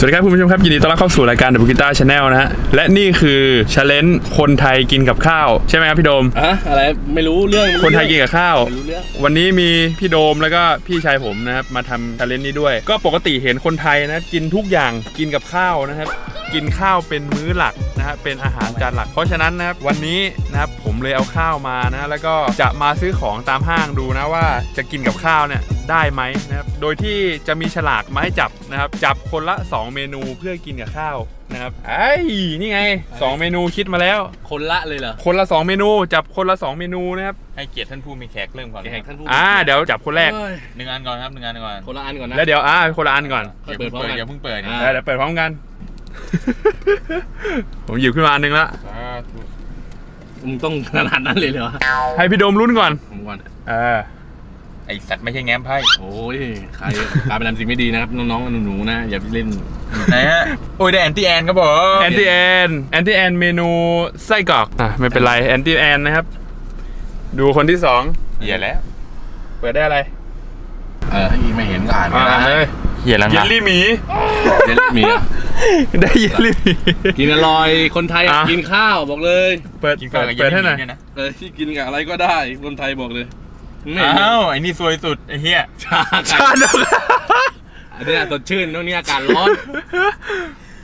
สวัสดีครับคุณผู้ชมครับ ยินดีต้อนรับเข้าสู่รายการ The b u g i t a Channel นะฮะ และนี่คือช l เลน g e คนไทยกินกับข้าว ใช่ไหมครับพี่โดม อะอะไรไม่รู้เรื่องคนไทยกินกับข้าว ไม่รู้เรื่องวันนี้มีพี่โดมแล้วก็พี่ชายผมนะครับ มาทำช l เลน g e นี้ด้วย ก็ปกติเห็นคนไทยนะกินทุกอย่างกินกับข้าวนะครับ กินข้าวเป็นมื้อหลักนะฮะเป็นอาหารจานหลัก เพราะฉะนั้นนะครับวันนี้นะครับผมเลยเอาข้าวมานะแล้วก็จะมาซื้อของตามห้างดูนะว่าจะกินกับข้าวเนี่ยได้ไหมนะครับโดยที่จะมีฉลากมาให้จับนะครับจับคนละ 2 เมนูเพื่อกินกับข้าวนะครับไอ้ยนี่ไง 2 เมนูคิดมาแล้ว คนละเลยเหรอ คนละ 2 เมนูจับคนละ 2 เมนูนะครับให้เกียรติท่านผู้มีแขกเริ่มก่อนแขกท่านผู้อ่าเดี๋ยวจับคนแรกเอ้ยหนึ่งอันก่อนครับหนึ่งอันก่อนคนละอันก่อนนะแล้วเดี๋ยวอ่าคนละอันก่อนค่อยอย่าเปิเพิ่ดงพร้อมกันเปิดอย่าเพิ่งเปิดอ่าเออเดี๋ยวเปิดพร้อมกัน ผมหยิบขึ้นมาอันหนึงละมึงต้องขนาดนั้นเลยเหรอให้พี่โดมลุ้นก่อน ผมก่อนเออ ไอสัตว์ไม่ใช่แง้มไพ่โอ้ยใครกลายเป็นทำสิ่งไม่ดีนะครับ น้องๆหนูๆนะ อย่าไปเล่น ไหนฮะ โอ้ยได้แอนตี้แอนครับผมแอนตี้แอนแอนตี้แอนเมนูไส้กรอกอะไม่เป็นไรแอนตี้แอนนะครับ ดูคนที่สองเหี้ยแล้ว เปิดได้อะไรเออถ้าอีไม่เห็นก็อ่านอ่าก็ได้เลยเหี้ยแล้วเยนะลลี่หมีเดี๋ยวมีอะ ได้เยลลี่หมีกินอร่อยคนไทยอะ กินข้าวบอกเลยเปิดกินเปิข้าวดกับเปิดให้หน่อยเยลลี่นะเออที่กินกับอะไรก็ได้คนไทยบอกเลยไม่เห็นอ้าวไอ้นี่ซวยสุดไอ้เหี้ยชาชาดกอันเนี้ยสดชื่นตรงนี้อากาศร้อน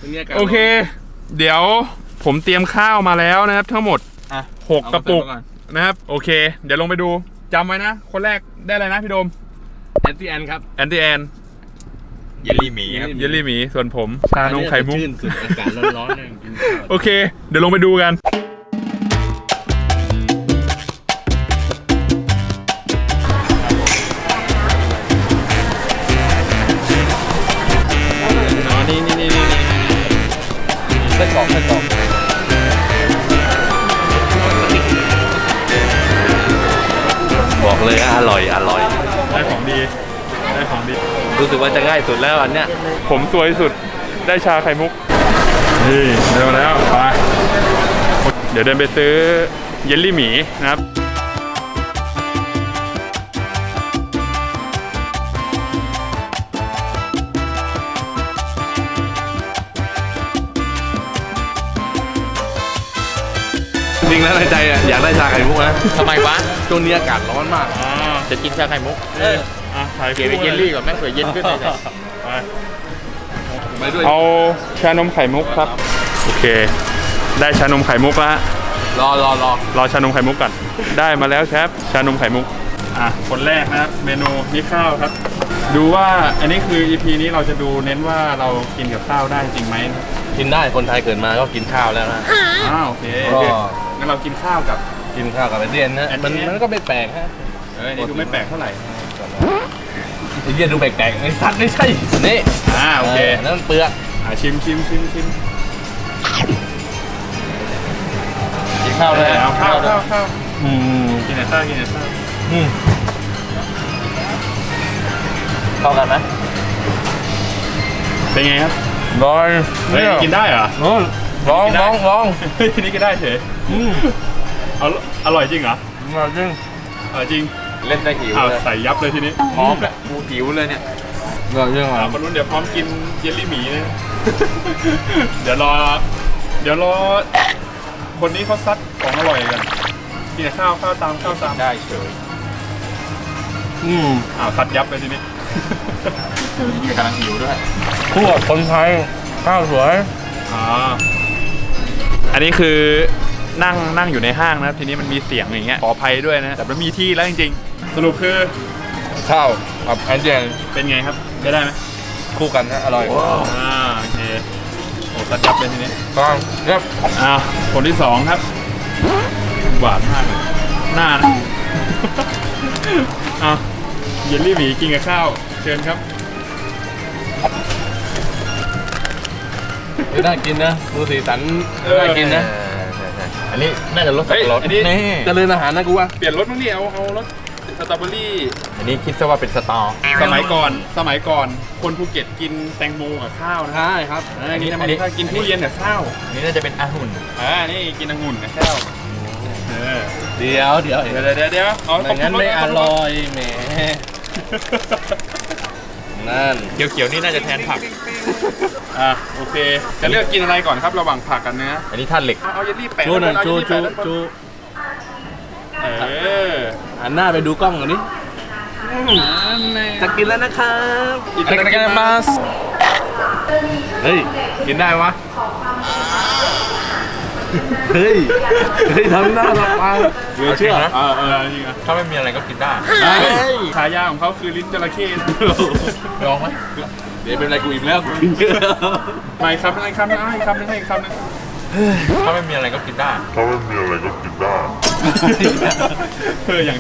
ตรงนี้อากาศร้โอนเค เดี๋ยวผมเตรียมข้าวมาแล้วนะครับ ทั้งหมดอะหกกระปุกเอามาเติมก่อนนะครับ โอเค เดี๋ยวลงไปดูจำไว้นะ คนแรกได้อะไรนะพี่โดมแอนตี้แอนครับแอนตี้แอน เยลลี่หมีครับ เยลลี่หมีส่วนผม ชานมไข่มุกอันเนี้ยสดชื่นสุดอากาศร้อนๆเนี่ยกินข้าวโอเค เดี๋ยวลงไปดูกัน อ๋อนี่นี่นี่นี่ไส้กรอกไส้กรอกบอกเลยอร่อยอร่อย ได้ของดี ได้ของดี รู้สึกว่าจะง่ายสุดแล้วอันเนี้ย ผมสวยสุดได้ชาไข่มุก นี่เร็วแล้วไปเดี๋ยวเดินไปซื้อเยลลี่หมีนะครับจริงแล้วในใจอะอยากได้ชาไข่มุกนะทำไมวะ ช่วงนี้อากาศร้อนมากอ่าจะกินชาไข่มุก เอออะใส่เก็บไปเยลลี่ก่อนแม่งเผื่อเย็นขึ้นเลยเนี่ยไปไปด้วยเอาชานมไข่มุกครับ โอเค ได้ชานมไข่มุกแล้วฮะรอรอรอรอชานมไข่มุกก่อนได้มาแล้วครับชานมไข่มุกอะคนแรกนะครับ เมนูนี่ข้าวครับ ดูว่าอันนี้คือ EP นี้เราจะดูเน้นว่าเรากินกับข้าวได้จริงไหมกินได้คนไทยเกิดมาก็กินข้าวแล้วนะอ้าวโอเคก็งั้นเรากินข้าวกับกินข้าวกับไอเดียนนะแอนมันเดียนมันก็ไม่แปลกฮะเอ้ยนี่ดูไม่แปลกเท่าไหร่ ไอเดียนดูแปลกๆไอสัตว์ไม่ใช่นี่อ่าโอเคนั่นมันเปลือกอะชิมชิมชิมชิมกินข้าวเลยเอาข้าวข้าวข้าวอืมกินแต่ข้าวกินแต่ข้าวอืมเข้ากันไหมเป็นไงครับร้อยเฮ้ยกินได้เหรอลองลองลองลองเฮ้ยนี่ก็ได้เฉยอืมเอาอร่อยจริงเหรออร่อยจริงอร่อยจริง เล่นได้หิวอ้าวเลยใส่ยับเลยทีนี้พร้อมแหละกูหิวเลยเนี่ยอร่อยจริงอะอ่าคนนู้นเดี๋ยวพร้อมกินเยลลี่หมีนะ เดี๋ยวรอ เดี๋ยวรอ คนนี้เขาซัดของอร่อยกันกินแต่ข้าวข้าวตามข้าวตามได้เฉยอืมอ้าวซัดยับเลยทีนี้นี่กำลังหิวด้วยพวกคนไทยข้าวสวย อ๋ออันนี้คือนั่งนั่งอยู่ในห้างนะครับทีนี้มันมีเสียงอย่างเงี้ยขออภัยด้วยนะ แต่มันมีที่แล้วจริงๆ สรุปคือข้าวกับไอเดียนเป็นไงครับได้ได้ไหมคู่กันนะอร่อยอ่าโอเคโอ้ซัดยับเลยทีนี้ก็เรียบอ่าคนที่สองครับหวานมากเลยหน้านะอะเยลลี่หมีกินกับข้าว เชิญครับน่ากินนะดูสีสันน่ากินนะ อันนี้น่าจะรสสับปะรดเฮ้ยอันนี้นี่เจริญอาหารนะกูว่าเปลี่ยนรสมั้งดิเอาเอารส สตรอเบอรี่ อันนี้คิดซะว่าเป็นสตอสมัยก่อน สมัยก่อน คนภูเก็ตกินแตงโมกับข้าวนะใช่ครับเออนี่ทำไมถ้ากินทุเรียนกับข้าว อันนี้น่าจะเป็นอาหุ่นอ่านี่กินองุ่นกับข้าวเออเดี๋ยวเดี๋ยวเดี๋ยวเดี๋ยวเดี๋ยวเอาไม่งั้นไม่อร่อยแหมนนั่นเขียวๆนี่น่าจะแทนผักอะโอเค จะเลือกกินอะไรก่อนครับระหว่างผักกับเนื้ออันนี้ท่านเหล็กเอาเยลลี่แปะจูหน่อยเอาจูเยลลี่จูแปะด้านบนจูเออ หันหน้าไปดูกล้องกันดิจะกินแล้วนะครับอิตาลีมาสเฮ้ย กินได้วะ เฮ้ย เฮ้ยทำหน้าละปังเหลือเชื่อเออเออจริงอะถ้าไม่มีอะไรก็กินได้ฉายาของเขาคือลิ้นจระเข้ลองไหมเดี๋ยวเป็นอะไรกูอีกแล้วกูกินเยอะไม่ครับอะไรคำนึงให้คำนึงให้คำนึง ถ้าไม่มีอะไรก็กินได้ ถ้าไม่มีอะไรก็กินได้ เอออย่าง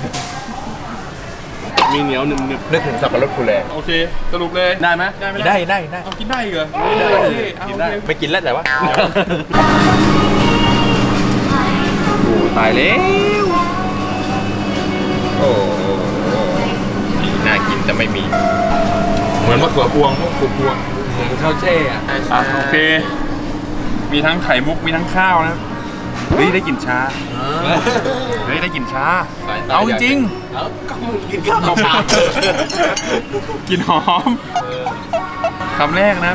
มีเหนียวหนึบนึกถึงสับปะรดคูแลโอเค สรุปเลยๆได้ไหมได้ไหมได้ได้ได้เอากินได้อีกเหรอลิ้นจระเข้เอากินได้โอเคไม่กินแล้วแต่ว่าโอ้ตายแล้วโอ้โหน่ากินแต่ไม่มี เหมือนมะเขือพวงมะเขือพวงเหมือนข้าวแช่อะอะโอเค มีทั้งไข่มุกมีทั้งข้าวนะเฮ้ยได้กลิ่นชาเฮ้ยได้กลิ่นชาเอาจริงเอ้าก็มึงกินข้าวกับชากลิ่นหอมคำแรกนะ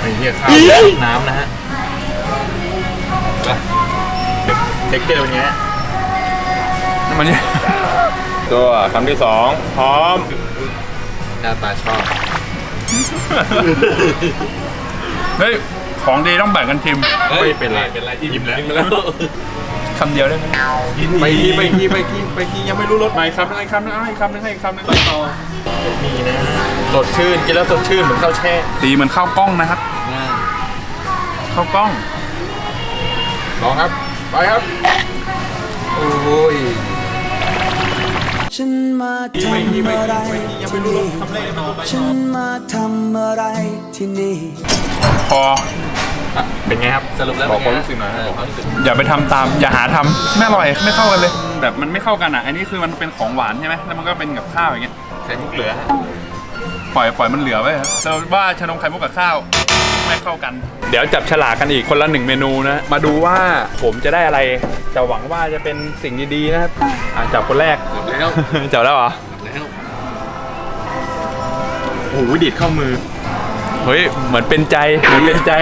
ไอ้เหี้ยข้าวน้ำนะฮะเท็กเจอร์เป็นไงฮะน้ำมันเนี่ยตัวคำที่สองพร้อมหน้าตาชอบ เฮ้ย ของดีต้องแบ่งกันทิม ไม่เป็นไรเป็นไรที่ยิ้มแล้วกินไปแล้วคำเดียวได้ไหมไปทีไปทีไปทีไปทียังไม่รู้รสไม่ครับอะไรคำนึงเอาอีกคำนึงให้อีกคำนึงต่อมีนะสดชื่นกินแล้วสดชื่นเหมือนข้าวแช่ตีเหมือนข้าวกล้องนะครับง่ายข้าวกล้องลองครับ ไปครับ โอ้ย ฉันมาทำอะไรที่นี่ฉันมาทำอะไรที่นี่พอเป็นไงครับสรุปแล้วบอกความเป็นไงรู้สึกหน่อยเออความรู้สึกอย่าไปทำตาม อย่าหาทำไม่อร่อยไม่เข้ากันเลย แบบมันไม่เข้ากันอะ อันนี้คือมันเป็นของหวานใช่ไหมแล้วมันก็เป็นกับข้าวอย่างเงี้ยไข่มุกเหลือฮะปล่อยปล่อยมันเหลือไว้ครับสรุปว่าชานมไข่มุกกับข้าว ไม่เข้ากัน เดี๋ยวจับฉลากกันอีกคนละหนึ่งเมนูนะ มาดูว่าผมจะได้อะไรจะหวังว่าจะเป็นสิ่งดีๆนะครับอะจับคนแรก หมดแล้วจับแล้วเหรอแล้วโอ้โหดีดเข้ามือ เฮ้ย เหมือนเป็นใจเหมือนเป็นใจ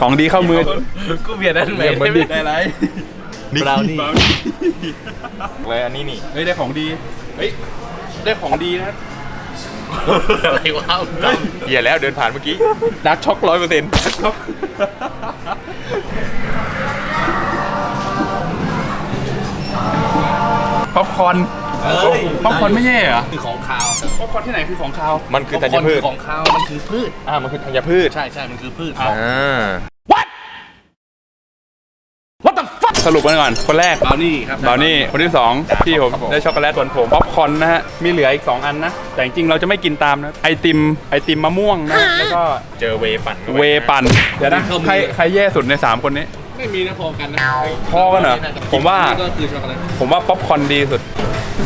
ของดีเข้ามือ กูเบียดได้ไหมเหมือนดิได้ไรบราวนี่เลยอันนี้นี่ เฮ้ยได้ของดี เฮ้ยได้ของดีนะครับ อะไรวะเหี้ยแล้วเดินผ่านเมื่อกี้ดักช็อกร้อยเปอร์เซ็นต์ป๊อปคอร์นเอ้ยป๊อปคอร์นไม่แย่เหรอคือของคาวป๊อปคอร์นที่ไหนคือของคาวมันคือธัญพืช ของคาวมันคือพืชอ่ามันคือธัญพืช ใช่ใช่มันคือพืช อะอ่า สรุปกันก่อน คนแรกบราวนี่ครับบราวนี่คนที่สองพี่ผมครับผมได้ช็อกโกแลตส่วนผมป๊อปคอร์นนะฮะ มีเหลืออีก 2 อันนะ แต่จริงๆเราจะไม่กินตามนะ ไอติมไอติมมะม่วงนะ แล้วก็เจอเวปั่นข้าไปเวปั่นเดี๋ยวนะใครใครแย่สุดใน 3 คนนี้ ไม่มีนะพอกันนะพอกันเหรอผมว่าก็คือช็อกโกแลตผมว่าป๊อปคอร์นดีสุด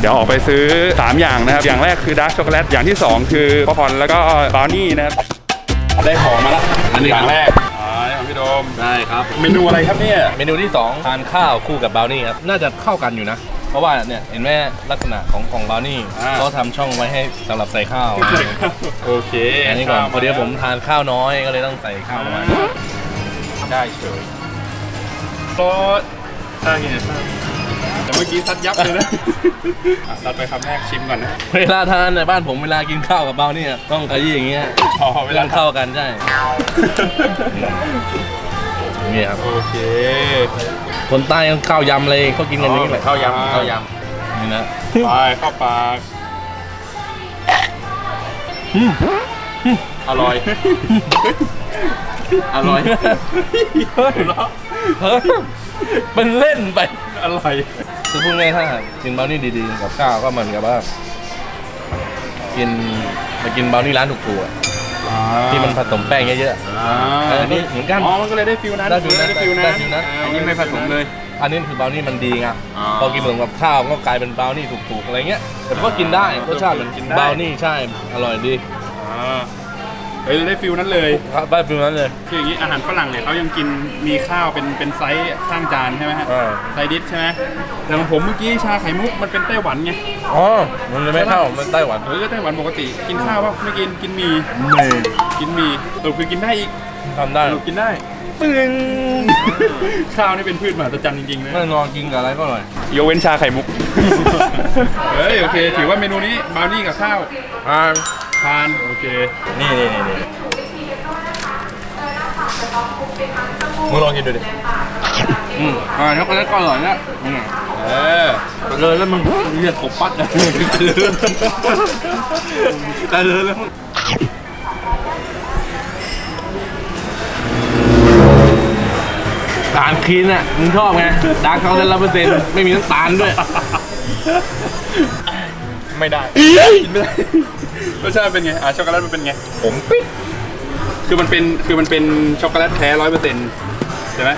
เดี๋ยวออกไปซื้อ 3 อย่างนะครับ อย่างแรกคือดาร์กช็อกโกแลต อย่างที่ 2 คือป๊อปคอร์นแล้วก็บราวนี่นะครับ ได้ของมาแล้วอันนี้อย่างแรก ม ได้ครับ เมนูอะไรครับเนี่ย เมนูที่ 2 ทานข้าวคู่กับบราวนี่ครับ น่าจะเข้ากันอยู่นะ เพราะว่าเนี่ยเห็นไหมลักษณะของของบราวนี่อ่า เขาทำช่องไว้ให้สำหรับใส่ข้าวโอเคอันนี้ก่อนพอดีผมทานข้าวน้อยก็เลยต้องใส่ข้าวลงมาได้เฉยก็ถ้ากินเนี่ยแต่เมื่อกี้ซัดยับเลยนะอะซัดไปคำแรกชิมก่อนนะเวลาทานในบ้านผมเวลากินข้าวกับบราวนี่อะต้องขยี้อย่างเงี้ยอ๋อเวลาต้องเข้ากันใช่ นี่ครับ โอเคคนใต้ยังข้าวยำเลยเขากินกันอย่างนี้แหละข้าวยำข้าวยนี่นะไปเข้าปากอร่อย อร่อย เฮ้ยมันเล่นไป อร่อยคือพูดง่ายๆถ้ากินบราวนี่ดีๆ กับข้าวก็เหมือนกับว่า กินไปกินบราวนี่ร้านถูกๆอะ ที่มันผสมแป้งเยอะอ่าเออนี่เหมือนกัน อ๋อ มันก็เลยได้ฟิลนั้นได้ฟิลนั้นได้ฟิลได้นั้นฟิลนั้นอ่าอันนี้ไม่ผสมเลยๆอันนี้คือบราวนี่มันดีไงอ๋อพอกินเหมือนกับข้าวก็กลายเป็นบราวนี่ถูกๆอะไรเงี้ยแต่ก็กินได้รสชาติเหมือนกินได้ บราวนี่ใช่อร่อยดี อ่า ไปเฮ้ยได้ฟิลนั้นเลยครับบ้านฟิลนั้นเลยคืออย่างนี้อาหารฝรั่งเนี่ยเขายังกินมีข้าวเป็นเป็นไซส์ข้างจานใช่ไหมฮะอ่าไซส์ดิชใช่ไหมแต่ของผมเมื่อกี้ชาไข่มุกมันเป็นไต้หวันไงอ๋อมันเลยไม่เข้ามันไต้หวันเออไต้หวันปกติ กินข้าวป่ะไม่กินกินหมีกินหมีสรุปคือกินได้อีกทำได้สรุปกินได้ปึ้งข้าวนี่เป็นพืชมหัศจรรย์จริงๆนะไม่นอนกินกับอะไรก็อร่อย ยกเว้นชาไข่มุก เฮ้ย โอเค ถือว่าเมนูนี้บราวนี่กับข้าว อ่า ทาน โอเค นี่นี่นี่นี่มึงลองกินดูดิ อืมอ่าช็อกโกแลตก็อร่อยนะอืมเออเลยแล้วมึงเรียกขบปัดนะแต่เลยแล้วมึงตาลคลีนอะมึงชอบไงดาร์กช็อกโกแลตร้อยเปอร์เซ็นต์ไม่มีน้ำตาลด้วย ไม่ได้กินไม่ได้ รสชาติเป็นไงอ่าช็อกโกแลตมันเป็นไง ผมปิ๊ดคือมันเป็นคือมันเป็นช็อกโกแลตแท้ร้อยเปอร์เซ็นต์ใช่ไหม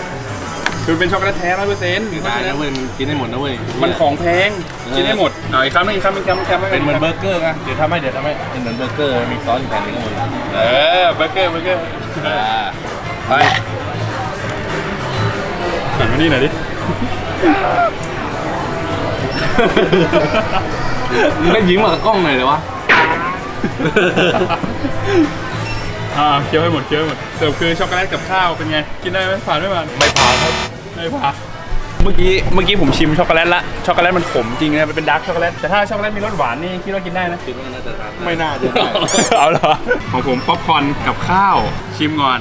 คือมันเป็นช็อกโกแลตแท้ร้อยเปอร์เซ็นต์ตายนะเว้ยกินได้หมดนะเว้ยมันของแพงกินได้หมดเอาอีกคำหนึงอีกคำหนึงคำหนึ่งคำหนึ่งเป็นเหมือนเบอร์เกอร์นะเดี๋ยวทำให้เดี๋ยวทำให้เป็นเหมือนเบอร์เกอร์มีซอสอีกแผ่นหนึงข้างบนเออเบอร์เกอร์เบอร์เกอร์ไปหันมานี่หน่อยดิมึงก็ยิ้มกับกล้องหน่อยเลยวะ อ่าเคี้ยวให้หมดเคี้ยวให้หมดเสิร์ฟคือช็อกโกแลตกับข้าวเป็นไง กินได้ไหมผ่านไม่ผ่านไม่ผ่านครับไม่ผ่านเมื่อกี้เมื่อกี้ผมชิมช็อกโกแลตละช็อกโกแลตมันขมจริงนะมันเป็นดาร์กช็อกโกแลตแต่ถ้าช็อกโกแลตมีรสหวานนี่คิดว่ากินได้นะคิดว่าน่าจะทานไม่น่าจะได้เอาเหรอของผมป๊อปคอร์นกับข้าวชิมก่อน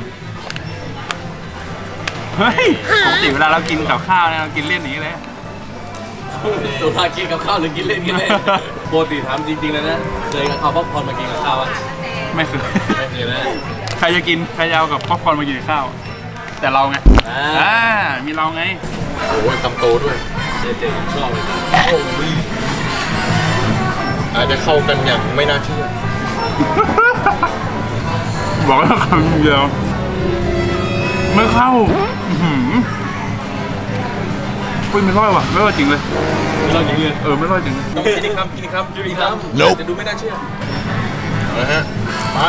เฮ้ยปกติเวลาเรากินกับข้าวเนี่ยเรากินเล่นอย่างนี้เลย ตัวพากินกับข้าวหรือกินเล่นกินเล่นปกติถามจริงๆเลยนะเคยเอาป๊อปคอร์นมากินกับข้าวป่ะไม่เคยไม่เคยนะใครจะกินใครจะเอากับป๊อปคอร์นมากินกับข้าว แต่เราไงอ่าอ่ามีเราไงโอ้ยคำโตด้วยเจ๊ๆผมชอบเลยโอ้ยอาจจะเข้ากันอย่างไม่น่าเชื่อ บอกแล้วคำเดียวไม่เข้าอื้อหือ ปุ้ยไม่ร่อยว่ะไม่ร่อยจริงเลยไม่เราจริงเลยเออไม่ร่อยจริงเลยกินอีกคำกินอีกคำกินอีกคำจะดูไม่น่าเชื่อเอาละฮะไป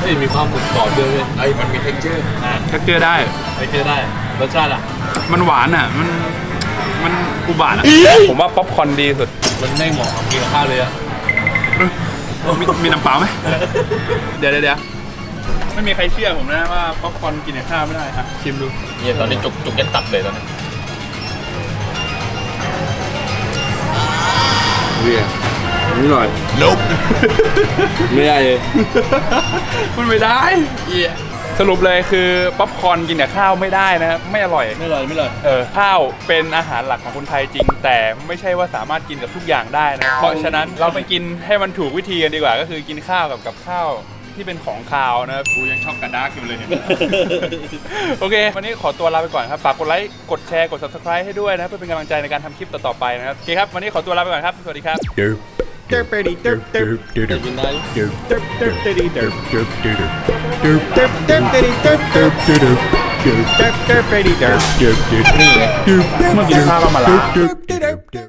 เฮ้ยมีความกรุบกรอบด้วยเว้ยไอ้มันมี texture แท็กเจอร์ได้ไปเจอได้รสชาติอะมันหวานอะมันมันอุบาทอะผมว่าป๊อปคอร์นดีสุดมันไม่เหมาะกับกินกับข้าวเลยอะมีมีน้ำเปล่าไหมเดี๋ยวเดี๋ยวเดี๋ยว ไม่มีใครเชื่อผมนะว่าป๊อปคอร์นกินกับข้าวไม่ได้อะชิมดูเนี่ยตอนนี้จุกจุกยันตับเลยตอนนี้เรียนี่หน่อย Nope ไม่ได้เลย มันไม่ได้เหี้ยสรุปเลยคือป๊อปคอร์นกินกับข้าวไม่ได้นะครับไม่อร่อย ไม่เลยไม่เลยเออข้าวเป็นอาหารหลักของคนไทยจริง แต่ไม่ใช่ว่าสามารถกินกับทุกอย่างได้นะ เพราะฉะนั้นเราไปกินให้มันถูกวิธีกันดีกว่า ก็คือกินข้าวกับกับข้าว ที่เป็นของคาวนะครับกูยังช็อกกระดาร์กอยู่เลยเห็นไหมโอเค วันนี้ขอตัวลาไปก่อนครับ ฝากกดไลค์ กดแชร์ กด subscribe ให้ด้วยนะครับเพื่อเป็นกำลังใจในการทำคลิปต่อๆไปนะครับ โอเคครับ วันนี้ขอตัวลาไปก่อนครับ สวัสดีครับ Derpity derp derp จะกินได้ derp derp derpity derp derp derp derp derp derpity derp derp derp derp derp derpity derp derp derp derp เมื่อกินข้าวก็มาลา derp derp derp